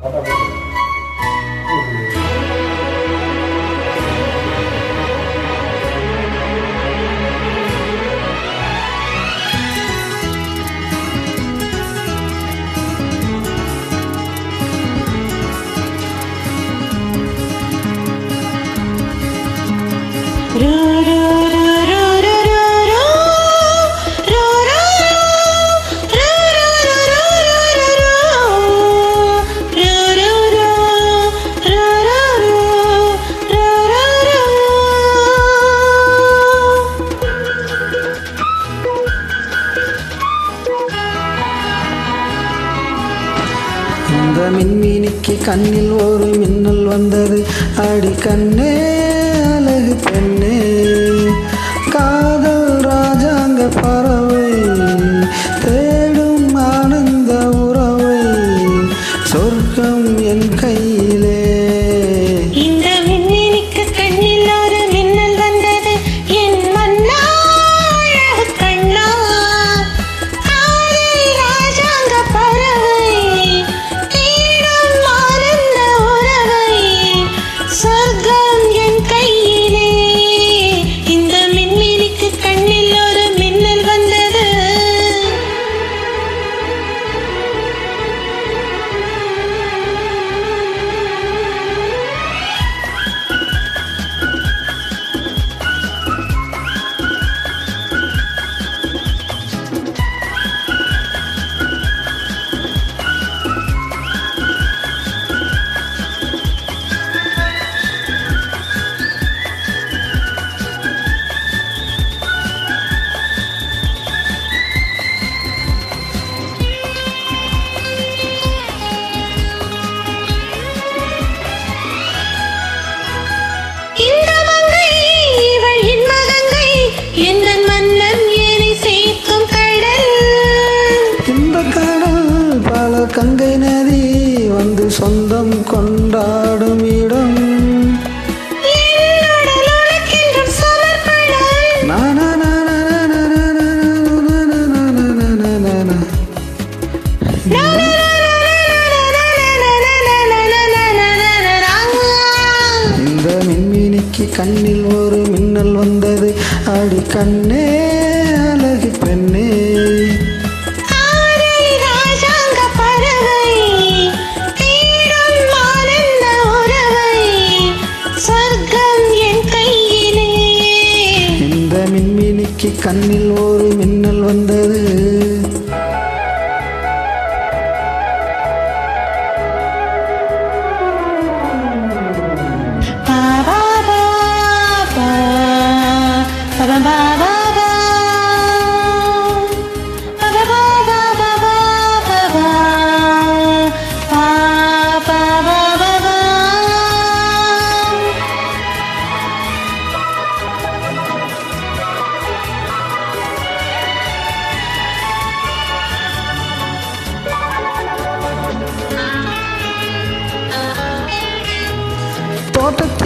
またご அந்த மின்மீனிக்கு கண்ணில் ஒரு மின்னல் வந்தது. அடி கண்ணே அழகு பெண்ணே. காதல் ராஜாங்க பறவை கங்கை நதி வந்து சொந்தம் கொண்டாடும் இடம் இந்த மின்மினிக்கு கண்ணில் ஒரு மின்னல் வந்தது அடி கண்ணே கண்ணில் ஒரு மின்னல் வந்தது.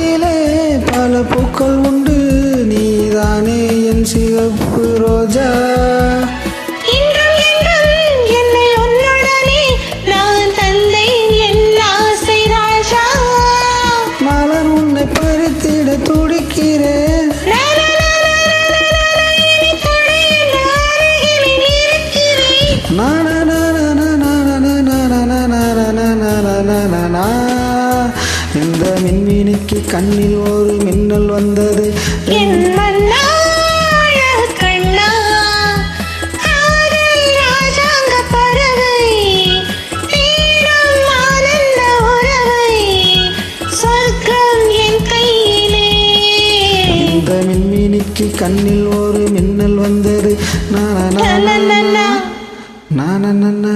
மனத்திலே பல பூக்கள் உண்டு நீதானே என் சிவப்பு ரோஜா மலர் உன்னை பறித்திட துடிக்கிறேன் நான் கண்ணில் ஒரு மின்னல் வந்தது. என் கண்ணில் ஒரு மின்னல் வந்தது. நானா நானா நானா